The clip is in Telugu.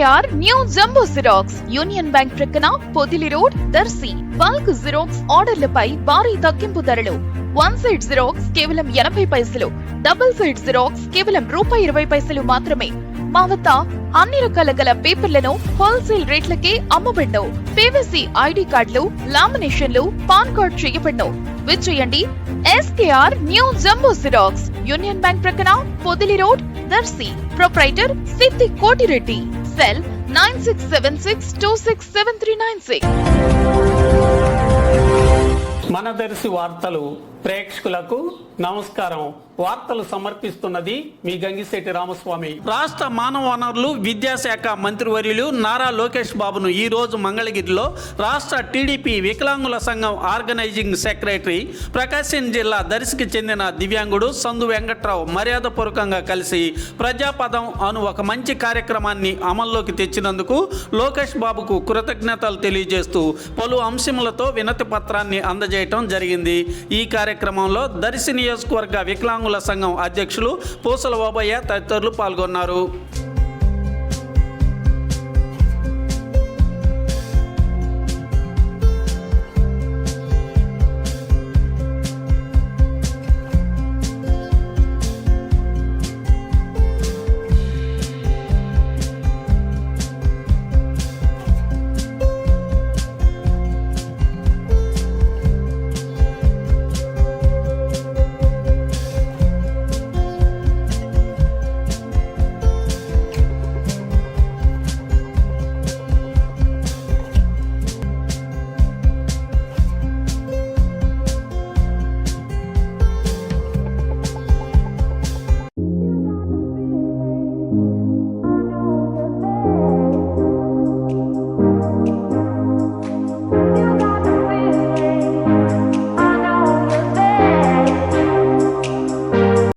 SKR new jumbo xerox. Union bank ప్రక్కన Podili road Darsi. Bulk xerox ఆర్డర్లపై భారీ తగ్గింపు ధరలు. వన్ సైడ్ జిరాక్స్ కేవలం ఎనభై పైసలు. డబుల్ సైడ్ జిరాక్స్ కేవలం రూపాయి ఇరవై పైసలు మాత్రమే. మా వద్ద అన్ని రకాల గల పేపర్లను హోల్సేల్ రేట్లకే అమ్మబడ్ను పీవీసీ ఐడి కార్డులు లామినేషన్లు పాన్ కార్డ్ చేయబడ్ను విచ్చేయండి. SKR new jumbo xerox. Union bank ప్రక్కన Podili road Darsi. Proprietor Siddhi Kotireddy. Cell nine six seven six two six seven three nine six మనదర్శి వార్తలు ప్రేక్షకులకు నమస్కారం. వార్తలు సమర్పిస్తున్నది మీ గంగిశెట్టి రామస్వామి. రాష్ట్ర మానవ వనరులు విద్యాశాఖ మంత్రివర్యులు నారా లోకేష్ బాబును ఈ రోజు మంగళగిరిలో రాష్ట్ర టీడీపీ వికలాంగుల సంఘం ఆర్గనైజింగ్ సెక్రటరీ ప్రకాశం జిల్లా దర్శికి చెందిన దివ్యాంగుడు సందు వెంకట్రావు మర్యాదపూర్వకంగా కలిసి ప్రజాపదం అను ఒక మంచి కార్యక్రమాన్ని అమల్లోకి తెచ్చినందుకు లోకేష్ బాబుకు కృతజ్ఞతలు తెలియజేస్తూ పలు అంశములతో వినతి పత్రాన్ని అందజేయటం జరిగింది. ఈ కార్యక్రమంలో దర్శి నియోజకవర్గ వికలాంగుల సంఘం అధ్యక్షులు పూసల ఓబయ్య తదితరులు పాల్గొన్నారు.